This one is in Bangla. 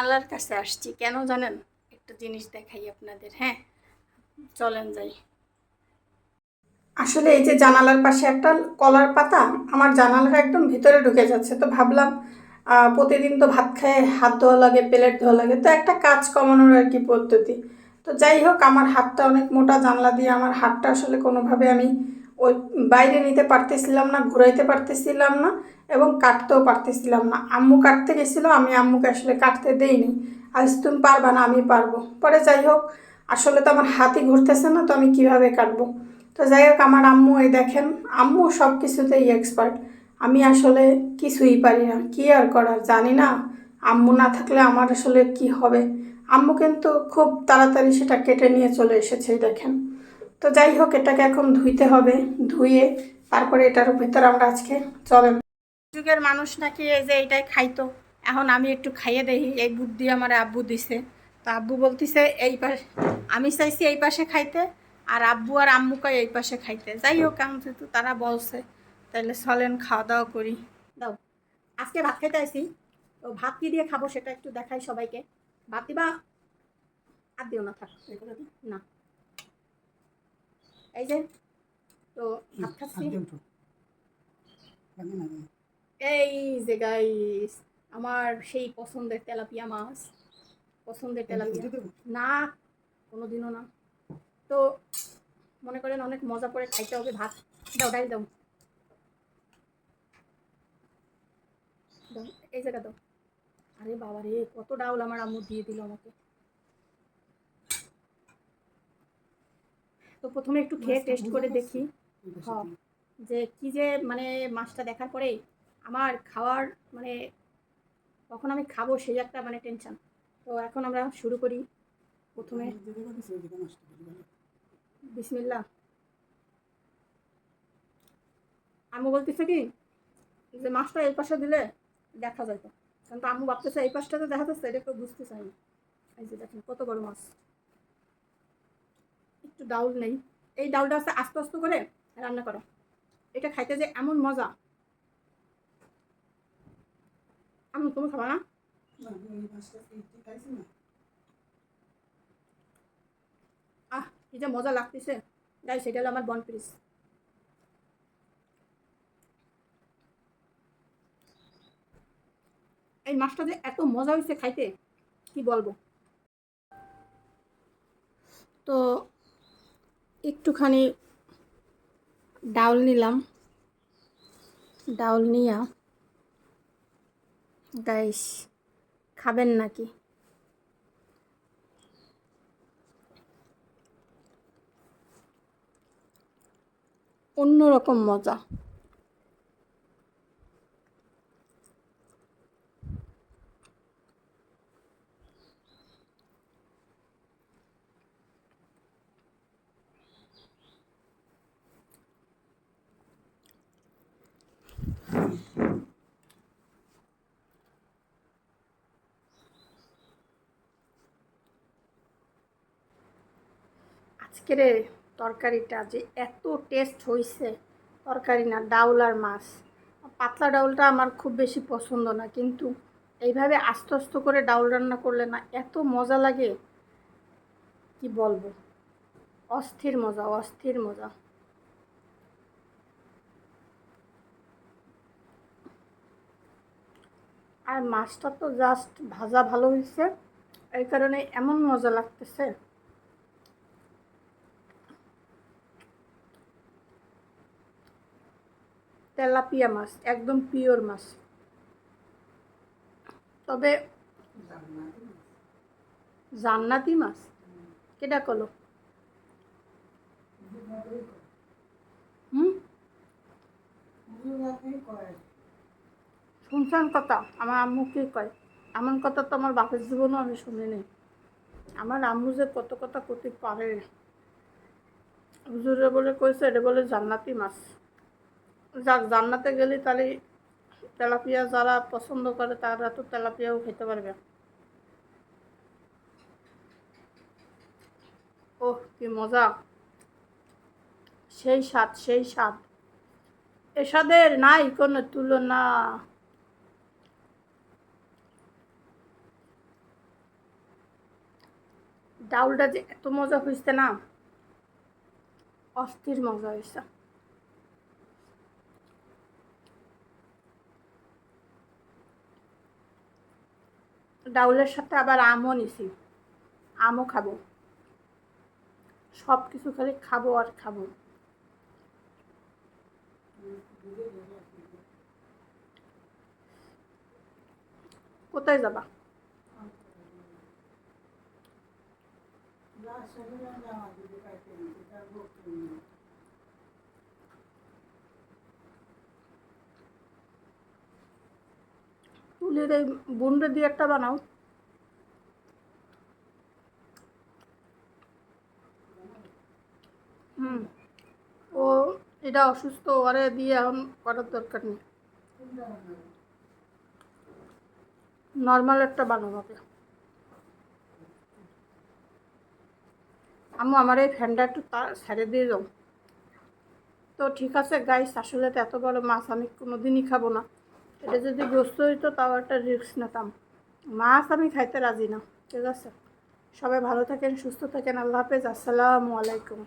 আল্লাহর কাছে আসছি। কেন জানেন? একটা জিনিস দেখাই আপনাদের হ্যাঁ? চলেন যাই। আসলে এই যে জানালার পাশে একটা কলার পাতা, আমার জানালাটা একদম ভিতরে ঢুকে যাচ্ছে। তো ভাবলাম প্রতিদিন তো ভাত খায় হাত ধোয়া লাগে, প্লেট ধোয়া লাগে। তো একটা কাজ কমানোর আর কি পদ্ধতি। তো যাই হোক, আমার হাতটা অনেক মোটা জানলা দিয়ে আমার হাতটা আসলে কোনোভাবে আমি ওই বাইরে নিতে পারতেছিলাম না, ঘুরাইতে পারতেছিলাম না। এবং কাটতেও পারতেছিলাম না। আম্মু কাটতে গেছিল, আমি আম্মুকে আসলে কাটতে দেইনি। আজ তুমি পারবা না, আমি পারব। পরে যাই হোক, আসলে তো আমার হাতই ঘুরতেছে না, তো আমি কীভাবে কাটবো? তো যাই হোক, আমার আম্মু এই দেখেন, আম্মু সব কিছুতেই এক্সপার্ট আমি আসলে কিছুই পারি না, কি আর করার জানি না। আম্মু না থাকলে আমার আসলে কি হবে? আম্মু কিন্তু খুব তাড়াতাড়ি সেটা কেটে নিয়ে চলে এসেছে দেখেন। তো যাই হোক, এটাকে এখন ধুইতে হবে, ধুয়ে তারপরে এটার ভিতরে আমরা আজকে চলেন যুগের মানুষ নাকি এই যে এইটাই খাইতো। এখন আমি একটু খাইয়ে দেখি, এই বুদ্ধি আমার আব্বু দিছে। তো আব্বু বলতেছে, এই পাশে আমি চাইছি এই পাশে খাইতে, আর আব্বু আর আম্মুকে এই পাশে খাইতে। যাই হোক আমি যেহেতু তারা বলছে তাহলে চলেন খাওয়া দাওয়া করি। দাও, আজকে ভাত খাইতে আসি তো ভাত কি দিয়ে খাব সেটা একটু দেখাই সবাইকে। ভাত দিবা? আর দিও না, থাক। না। এই যে, তো ভাত খাচ্ছি। এই যে গাইস আমার সেই পছন্দের তেলাপিয়া মাছ পছন্দের তেলাপিয়া না কোনোদিনও না। তো মনে করেন অনেক মজা করে খাইতে হবে ভাত দাও ডাইল দাও। এই জায়গা দাও। আরে বাবা রে কত ডাউল আমার আম্মু দিয়ে দিল আমাকে। তো প্রথমে একটু খেয়ে টেস্ট করে দেখি। হ্যাঁ যে কি যে মানে মাছটা দেখার পরে আমার খাওয়ার মানে কখন আমি খাব সেই একটা মানে টেনশন তো এখন আমরা শুরু করি প্রথমে। বিসমিল্লা আম্মু বলতেছে কি যে মাছটা এই পাশে দিলে দেখা যায় তো। কিন্তু আম্মু ভাবতেছে এই পাশটাতে দেখা যাচ্ছে এটা কেউ বুঝতে চাই না। এই যে দেখেন কত বড় মাছ। একটু ডাউল নেই। এই ডাউলটা হচ্ছে আস্তে আস্তে করে রান্না করো। এটা খাইতে যে এমন মজা। আমি তুমি খাবা না? আহ, কি যে মজা লাগতেছে। যাই সেটা হলো আমার বন পিস এই মাছটা যে এত মজা হয়েছে খাইতে, কি বলব? তো একটুখানি ডাউল নিলাম। ডাউল নিয়া গাইস খাবেন নাকি? অন্যরকম মজা। আজকের তরকারিটা যে এত টেস্ট হয়েছে তরকারি না, ডাউল আর মাছ। পাতলা ডাউলটা আমার খুব বেশি পছন্দ না, কিন্তু এইভাবে আস্তে আস্তে করে ডাউল রান্না করলে না এত মজা লাগে। কি বলব? অস্থির মজা অস্থির মজা। আর মাছটা তো জাস্ট ভাজা ভালো হয়েছে এই কারণে এমন মজা লাগতেছে। তেলাপিয়া মাছ, একদম পিওর মাছ। তবে জান্নাতি মাছ? কেটা কলো? হুম? শুনছেন কথা, আমার আম্মু কি কয়? এমন কথা তো আমার বাপের জীবনও আমি শুনিনি আমার আম্মু যে কত কথা করতে পারে? হুজুরে বলে কইছে, এটা বলে জান্নাতি মাছ। যাক, জান্নাতে গেলে তাহলে তেলাপিয়া যারা পছন্দ করে, তারা তো তেলাপিয়াও খেতে পারবে। ওহ, কি মজা। সেই স্বাদ সেই স্বাদ। এ স্বাদের নাই কোনো তুলনা। ডাউলটা যে এত মজা হয়েছে না, অস্থির মজা হয়েছে ডাউলের সাথে আবার আমও নিছি। আমও খাব। সব কিছু খালি খাব আর খাব। কোথায় যাবা? তুলির এই বুনরে দিয়ে একটা বানাও। হুম, ও এটা অসুস্থ, ওরে দিয়ে এখন করার দরকার নেই। নর্মাল একটা বানাবো আম্মু, আমার এই ফ্যানটা একটু ছেড়ে দিয়ে যাও। তো ঠিক আছে গাইস আসলে তো এত বড় মাছ আমি কোনো দিনই খাব না। এটা যদি গ্রস্ত হইতো, তাও একটা রিস্ক নিতাম। মাছ আমি খাইতে রাজি না, ঠিক আছে? সবাই ভালো থাকেন, সুস্থ থাকেন, আল্লাহ হাফেজ, আসসালামু আলাইকুম।